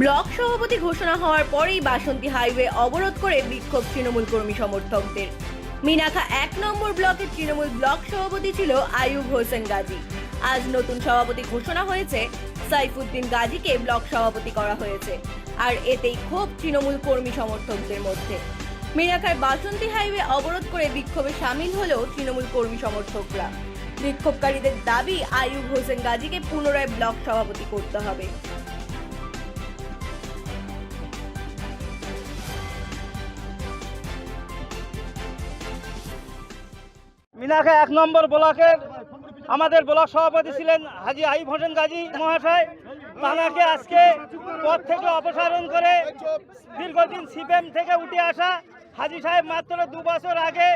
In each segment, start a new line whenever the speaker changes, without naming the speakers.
Block সভাপতি ঘোষণা হওয়ার পরেই বাসন্তী হাইওয়ে অবরোধ করে বিক্ষোভ তৃণমূল কর্মী সমর্থকদের। মিনাখা এক নম্বর ব্লকের তৃণমূল ব্লক সভাপতি ছিল আয়ুব হোসেন গাজী। আজ নতুন সভাপতি ঘোষণা হয়েছে, সাইফুদ্দিন গাজীকে ব্লক সভাপতি করা হয়েছে, আর এতেই ক্ষোভ তৃণমূল কর্মী সমর্থকদের মধ্যে। মিনাখার বাসন্তী হাইওয়ে অবরোধ করে বিক্ষোভে সামিল হলেও তৃণমূল কর্মী সমর্থকরা। বিক্ষোভকারীদের দাবি আয়ুব হোসেন গাজীকে পুনরায় ব্লক সভাপতি করতে হবে।
মিনাখা এক নম্বর ব্লকের আমাদের ব্লক সভাপতি ছিলেন হাজি আইব হোসেন গাজী মহাশয়। তাঁকে আজকে পদ থেকে অপসারণ করে দীর্ঘদিন সিপিএম থেকে উঠে আসা হাজি সাহেব মাত্র দু বছর আগে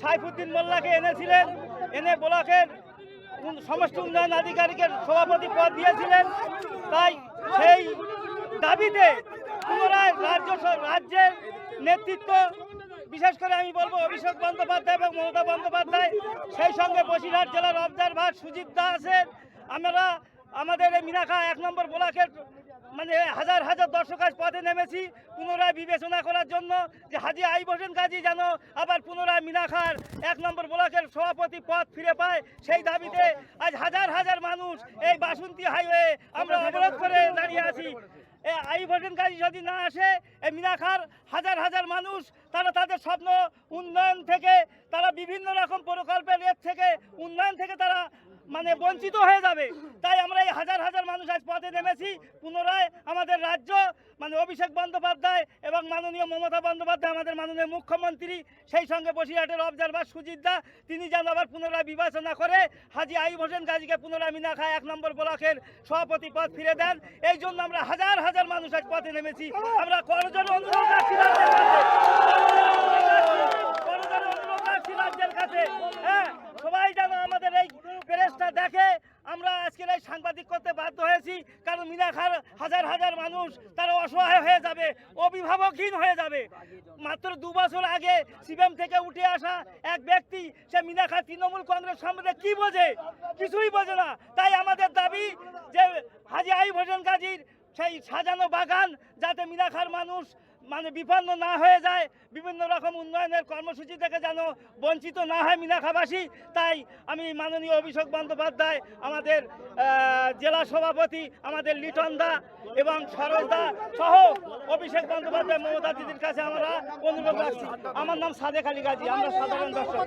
সাইফুদ্দিন মোল্লাকে এনেছিলেন। এনে ব্লকের সমস্ত উন্নয়ন আধিকারিকের সভাপতি পদ দিয়েছিলেন। তাই সেই দাবিতে পুনরায় রাজ্য রাজ্যের নেতৃত্ব বিশেষ করে আমি বলব অভিষেক বন্দ্যোপাধ্যায় এবং মমতা বন্দ্যোপাধ্যায়, সেই সঙ্গে বসিরহাট জেলার অবজারভার সুজিত দা আছেন। আমরা আমাদের এই মিনাখা এক নম্বর ব্লকের মানে হাজার হাজার দর্শক আজ পথে নেমেছি পুনরায় বিবেচনা করার জন্য যে হাজি আইব হোসেন কাজী যেন আবার পুনরায় মিনাখার এক নম্বর ব্লকের সভাপতি পদ ফিরে পায়, সেই দাবিতে আজ হাজার হাজার মানুষ এই বাসন্তী হাইওয়ে আমরা অবরোধ করে দাঁড়িয়ে আছি। এই আইব হোসেন কাজী যদি না আসে এই মিনাখার হাজার হাজার মানুষ, তারা তাদের স্বপ্ন উন্নয়ন থেকে, তারা বিভিন্ন রকম প্রকল্পের এর থেকে উন্নয়ন থেকে তারা মানে বঞ্চিত হয়ে যাবে। তাই আমরা এই হাজার হাজার মানুষ আজ পথে নেমেছি, পুনরায় আমাদের রাজ্য মানে অভিষেক বন্দ্যোপাধ্যায় এবং মাননীয় মমতা বন্দ্যোপাধ্যায়, আমাদের মাননীয় মুখ্যমন্ত্রী, সেই সঙ্গে বসিরহাটের অবজারভার সুজিত দা, তিনি যেন আবার পুনরায় বিবেচনা করে হাজি আইব হোসেন গাজীকে পুনরায় মিনাখা এক নম্বর ব্লকের সভাপতি পদ ফিরে দেন। এই জন্য আমরা হাজার হাজার মানুষ আজ পথে নেমেছি। আমরা করজোর অনুরোধ কাছে। হ্যাঁ সবাই যেন আমাদের এই প্রেসটা দেখে আমরা আজকের এই সাংবাদিক করতে বাধ্য হয়েছি, কারণ মিনাখার হাজার হাজার মানুষ তারা অসহায় হয়ে যাবে, অভিভাবকহীন হয়ে যাবে। মাত্র দু বছর আগে সিপিএম থেকে উঠে আসা এক ব্যক্তি, সে মিনাখা তৃণমূল কংগ্রেস সম্বন্ধে কি বোঝে? কিছুই বোঝে না। তাই আমাদের দাবি যে হাজি আইব হোসেন গাজীর সেই সাজানো বাগান, যাতে মিনাখার মানুষ মানে বিপন্ন না হয়ে যায় বিভিন্ন রকম উন্নয়নের কর্মসূচি থেকে যেন বঞ্চিত না হয় মিনাখাবাসী তাই আমি মাননীয় অভিষেক বন্দ্যোপাধ্যায় আমাদের জেলা সভাপতি আমাদের লিটন দা এবং সরোজ দা সহ অভিষেক বন্দ্যোপাধ্যায় মমতা দিদির কাছে আমরা অনুরোধ রাখছি। আমার নাম সাদেক আলী গাজী আমরা সাধারণ দর্শক।